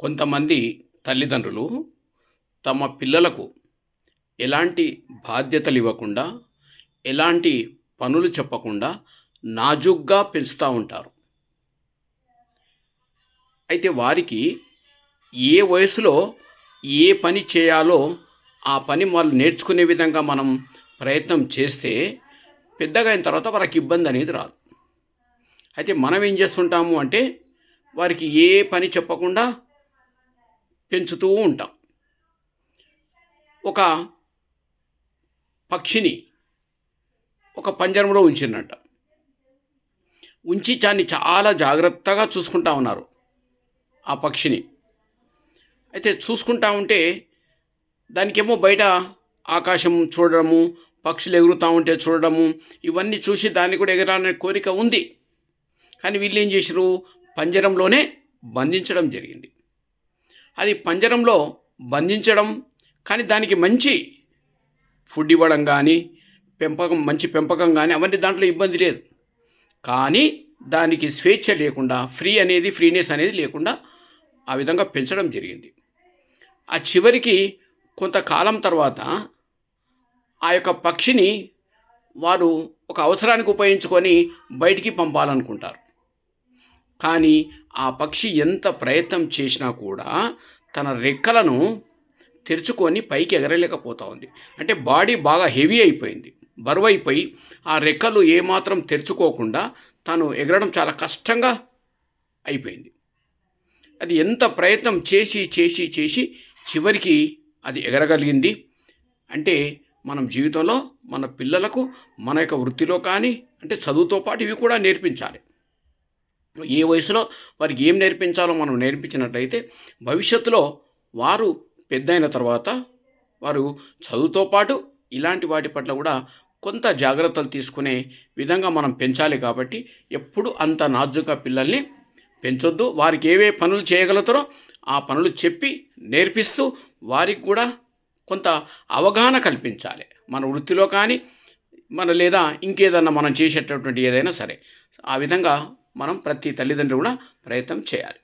కొంతమంది తల్లిదండ్రులు తమ పిల్లలకు ఎలాంటి బాధ్యతలు ఇవ్వకుండా ఎలాంటి పనులు చెప్పకుండా నాజూగ్గా పెంచుతూ ఉంటారు. అయితే వారికి ఏ వయసులో ఏ పని చేయాలో ఆ పని వాళ్ళు నేర్చుకునే విధంగా మనం ప్రయత్నం చేస్తే పెద్దగా అయిన తర్వాత వారికి ఇబ్బంది అనేది రాదు. అయితే మనం ఏం చేస్తుంటాము అంటే వారికి ఏ పని చెప్పకుండా పెంచుతూ ఉంటాం. ఒక పక్షిని ఒక పంజరంలో ఉంచినట్ట. ఉంచి దాన్ని చాలా జాగ్రత్తగా చూసుకుంటా ఉన్నారు ఆ పక్షిని. అయితే చూసుకుంటా ఉంటే దానికేమో బయట ఆకాశం చూడడము పక్షులు ఎగురుతూ ఉంటే చూడడము ఇవన్నీ చూసి దాన్ని కూడా ఎగరాలనే కోరిక ఉంది. కానీ వీళ్ళు ఏం చేశారు పంజరంలోనే బంధించడం జరిగింది. అది పంజరంలో బంధించడం కానీ దానికి మంచి ఫుడ్ ఇవ్వడం కానీ పెంపకం మంచి పెంపకం కానీ అవన్నీ దాంట్లో ఇబ్బంది లేదు. కానీ దానికి స్వేచ్ఛ లేకుండా ఫ్రీ అనేది ఫ్రీనెస్ అనేది లేకుండా ఆ విధంగా పెంచడం జరిగింది. ఆ చివరికి కొంతకాలం తర్వాత ఆ యొక్క పక్షిని వారు ఒక అవసరానికి ఉపయోగించుకొని బయటికి పంపాలనుకుంటారు. కానీ ఆ పక్షి ఎంత ప్రయత్నం చేసినా కూడా తన రెక్కలను తెరుచుకొని పైకి ఎగరలేకపోతా ఉంది అంటే బాడీ బాగా హెవీ అయిపోయింది. బరువు అయిపోయి ఆ రెక్కలు ఏమాత్రం తెరుచుకోకుండా తను ఎగరడం చాలా కష్టంగా అయిపోయింది. అది ఎంత ప్రయత్నం చేసి చేసి చేసి చివరికి అది ఎగరగలిగింది. అంటే మనం జీవితంలో మన పిల్లలకు మన యొక్క వృత్తిలో కానీ అంటే చదువుతో పాటు ఇవి కూడా నేర్పించాలి. ఏ వయసులో వారికి ఏం నేర్పించాలో మనం నేర్పించినట్లయితే భవిష్యత్తులో వారు పెద్దయిన తర్వాత వారు చదువుతో పాటు ఇలాంటి వాటి పట్ల కూడా కొంత జాగ్రత్తలు తీసుకునే విధంగా మనం పెంచాలి కాబట్టి ఎప్పుడు అంత నాజుగా పిల్లల్ని పెంచొద్దు. వారికి ఏవే పనులు చేయగలుగుతారో ఆ పనులు చెప్పి నేర్పిస్తూ వారికి కూడా కొంత అవగాహన కల్పించాలి. మన వృత్తిలో కానీ మన లేదా ఇంకేదన్నా మనం చేసేటటువంటి ఏదైనా సరే. ఆ విధంగా మనం ప్రతి తల్లిదండ్రులు కూడా ప్రయత్నం చేయాలి.